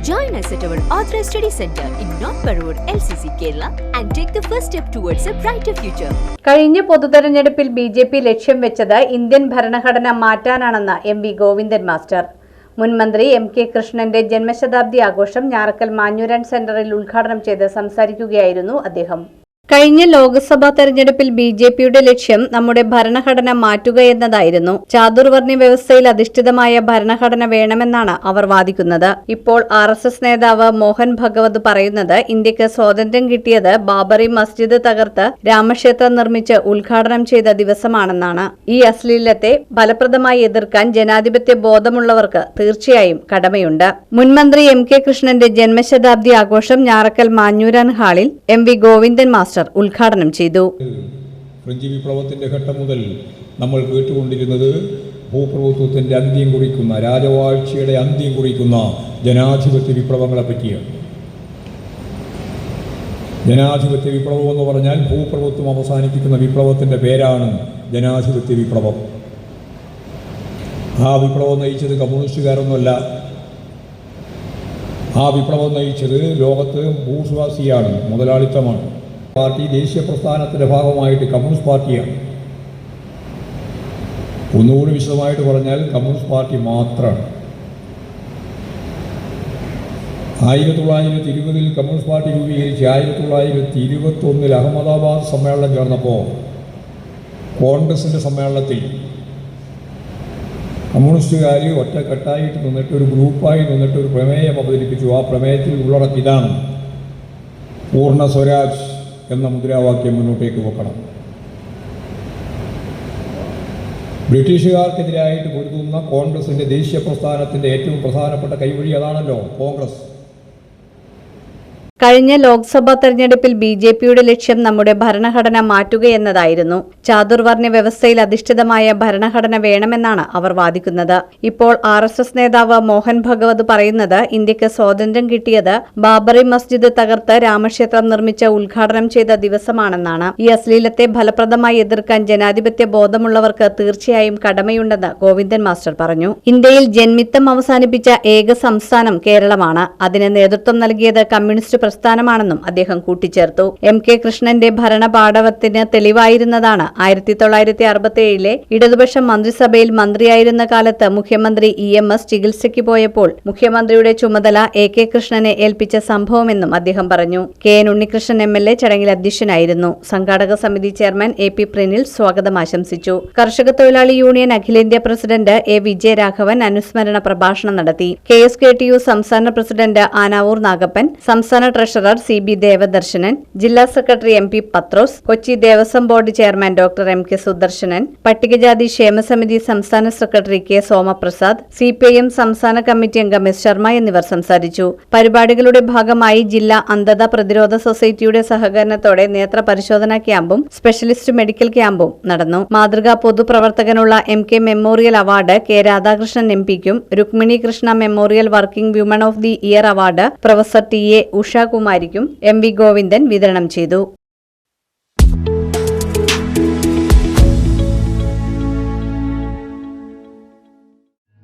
Join us at our Authorized Study Center in North Parur, LCC, Kerala, and take the first step towards a brighter future. കഴിഞ്ഞ പൊതുതെരഞ്ഞെടുപ്പിൽ B J P ലക്ഷ്യം വെച്ചത് Indian ഭരണഘടന മാറ്റാനാണെന്ന് M V Govindan master മുൻ മന്ത്രി M K കൃഷ്ണന്റെ ജന്മശതാബ്ദി ആഘോഷം ഞാറക്കൽ മാഞ്ഞൂരൻ സെന്ററിൽ ഉദ്ഘാടനം ചെയ്ത് സംസാരിക്കുകയായിരുന്നു അദ്ദേഹം കഴിഞ്ഞ ലോക്സഭാ തെരഞ്ഞെടുപ്പിൽ ബി ജെ പിയുടെ ലക്ഷ്യം നമ്മുടെ ഭരണഘടന മാറ്റുക എന്നതായിരുന്നു. ചാതുർവർണ വ്യവസ്ഥയിൽ അധിഷ്ഠിതമായ ഭരണഘടന വേണമെന്നാണ് അവർ വാദിക്കുന്നത്. ഇപ്പോൾ ആർ എസ് എസ് നേതാവ് മോഹൻ ഭഗവത് പറയുന്നത് ഇന്ത്യയ്ക്ക് സ്വാതന്ത്ര്യം കിട്ടിയത് ബാബറി മസ്ജിദ് തകർത്ത് രാമക്ഷേത്രം നിർമ്മിച്ച് ഉദ്ഘാടനം ചെയ്ത ദിവസമാണെന്നാണ്. ഈ അശ്ലീലത്തെ ഫലപ്രദമായി എതിർക്കാൻ ജനാധിപത്യ ബോധമുള്ളവർക്ക് തീർച്ചയായും കടമയുണ്ട്. മുൻമന്ത്രി എം കെ കൃഷ്ണന്റെ ജന്മശതാബ്ദി ആഘോഷം ഞാറക്കൽ മാഞ്ഞൂരാൻ ഹാളിൽ എം വി ഗോവിന്ദൻ മാസ്റ്റർ ഉദ്ഘാടനം ചെയ്തു. ഫ്രഞ്ച് വിപ്ലവത്തിന്റെ ഘട്ടം മുതൽ നമ്മൾ കേട്ടുകൊണ്ടിരുന്നത് ഭൂപ്രഭുത്വത്തിന്റെ അന്ത്യം കുറിക്കുന്ന രാജവാഴ്ചയുടെ അന്ത്യം കുറിക്കുന്ന ജനാധിപത്യ വിപ്ലവങ്ങളെ പറ്റിയാണ്. ജനാധിപത്യ വിപ്ലവം എന്ന് പറഞ്ഞാൽ ഭൂപ്രഭുത്വം അവസാനിപ്പിക്കുന്ന വിപ്ലവത്തിന്റെ പേരാണ് ജനാധിപത്യ വിപ്ലവം. ആ വിപ്ലവം നയിച്ചത് കമ്മ്യൂണിസ്റ്റുകാരൊന്നുമല്ല. ആ വിപ്ലവം നയിച്ചത് ലോകത്ത് ഭൂസ്വാസിയാണ് മുതലാളിത്തമാണ്. പാർട്ടി ദേശീയ പ്രസ്ഥാനത്തിന്റെ ഭാഗമായിട്ട് കമ്മ്യൂണിസ്റ്റ് പാർട്ടിയാണ്. ഒന്നുകൂടി വിശദമായിട്ട് പറഞ്ഞാൽ കമ്മ്യൂണിസ്റ്റ് പാർട്ടി മാത്രമാണ്. ആയിരത്തി തൊള്ളായിരത്തി ഇരുപതിൽ കമ്മ്യൂണിസ്റ്റ് പാർട്ടി രൂപീകരിച്ച് ആയിരത്തി തൊള്ളായിരത്തി ഇരുപത്തൊന്നിൽ അഹമ്മദാബാദ് സമ്മേളനം ചേർന്നപ്പോൾ കോൺഗ്രസിന്റെ സമ്മേളനത്തിൽ കമ്മ്യൂണിസ്റ്റുകാർ ഒറ്റക്കെട്ടായിട്ട് നിന്നിട്ട് ഒരു ഗ്രൂപ്പായി നിന്നിട്ട് ഒരു പ്രമേയം അവതരിപ്പിച്ചു. ആ പ്രമേയത്തിൽ ഉള്ളടക്കിതാണ് പൂർണ സ്വരാജ്. എന്ന മുദ്രാവാക്യം മുന്നോട്ടേക്ക് വെക്കണം. ബ്രിട്ടീഷുകാർക്കെതിരായിട്ട് പൊരുതുന്ന കോൺഗ്രസിന്റെ ദേശീയ പ്രസ്ഥാനത്തിന്റെ ഏറ്റവും പ്രധാനപ്പെട്ട കൈവഴി അതാണല്ലോ കോൺഗ്രസ്. കഴിഞ്ഞ ലോക്സഭാ തെരഞ്ഞെടുപ്പിൽ ബി ജെ പിയുടെ ലക്ഷ്യം നമ്മുടെ ഭരണഘടന മാറ്റുകയെന്നതായിരുന്നു. ചാതുർവർണ വ്യവസ്ഥയിൽ അധിഷ്ഠിതമായ ഭരണഘടന വേണമെന്നാണ് അവർ വാദിക്കുന്നത്. ഇപ്പോൾ ആർ എസ് എസ് നേതാവ് മോഹൻ ഭഗവത് പറയുന്നത് ഇന്ത്യയ്ക്ക് സ്വാതന്ത്ര്യം കിട്ടിയത് ബാബറി മസ്ജിദ് തകർത്ത് രാമക്ഷേത്രം നിർമ്മിച്ച ഉദ്ഘാടനം ചെയ്ത ദിവസമാണെന്നാണ്. ഈ അശ്ലീലത്തെ ഫലപ്രദമായി എതിർക്കാൻ ജനാധിപത്യ ബോധമുള്ളവർക്ക് തീർച്ചയായും കടമയുണ്ടെന്ന് ഗോവിന്ദൻ മാസ്റ്റർ പറഞ്ഞു. ഇന്ത്യയിൽ ജന്മിത്തം അവസാനിപ്പിച്ച ഏക സംസ്ഥാനം കേരളമാണ്. അതിന് നേതൃത്വം നൽകിയത് കമ്മ്യൂണിസ്റ്റ് പ്രസ്ഥാനമാണെന്നും അദ്ദേഹം കൂട്ടിച്ചേർത്തു. എം കെ കൃഷ്ണന്റെ ഭരണപാടവത്തിന് തെളിവായിരുന്നതാണ് ആയിരത്തി തൊള്ളായിരത്തി അറുപത്തി ഏഴിലെ ഇടതുപക്ഷ മന്ത്രിസഭയിൽ മന്ത്രിയായിരുന്ന കാലത്ത് മുഖ്യമന്ത്രി ഇ എം എസ് ചികിത്സയ്ക്ക് പോയപ്പോൾ മുഖ്യമന്ത്രിയുടെ ചുമതല എ കെ കൃഷ്ണനെ ഏൽപ്പിച്ച സംഭവമെന്നും അദ്ദേഹം പറഞ്ഞു. K N Unnikrishnan M L A ചടങ്ങിൽ അധ്യക്ഷനായിരുന്നു. സംഘാടക സമിതി ചെയർമാൻ എ പി പ്രനിൽ സ്വാഗതം ആശംസിച്ചു. കർഷക തൊഴിലാളി യൂണിയൻ അഖിലേന്ത്യാ പ്രസിഡന്റ് എ വിജയരാഘവൻ അനുസ്മരണ പ്രഭാഷണം നടത്തി. K S K T U സംസ്ഥാന പ്രസിഡന്റ് ആനാവൂർ നാഗപ്പൻ സംസ്ഥാന ട്രഷറർ സി ബി ദേവദർശനൻ ജില്ലാ secretary M P Pathrose Kochi Devaswom board chairman doctor M K Sudarshanan പട്ടികജാതി ക്ഷേമസമിതി സംസ്ഥാന secretary K Somaprasad C P I M സംസ്ഥാന കമ്മിറ്റി അംഗം എസ് ശർമ്മ എന്നിവർ സംസാരിച്ചു. പരിപാടികളുടെ ഭാഗമായി ജില്ലാ അന്ധത പ്രതിരോധ സൊസൈറ്റിയുടെ സഹകരണത്തോടെ നേത്ര പരിശോധനാ ക്യാമ്പും സ്പെഷ്യലിസ്റ്റ് മെഡിക്കൽ ക്യാമ്പും നടന്നു. മാതൃകാ പൊതുപ്രവർത്തകനുള്ള M K memorial award K Radhakrishnan M പിക്കും Rukmini Krishna memorial working woman of the year award professor T A ഉഷാകുമാരിക്കും M V Govindan വിതരണം ചെയ്തു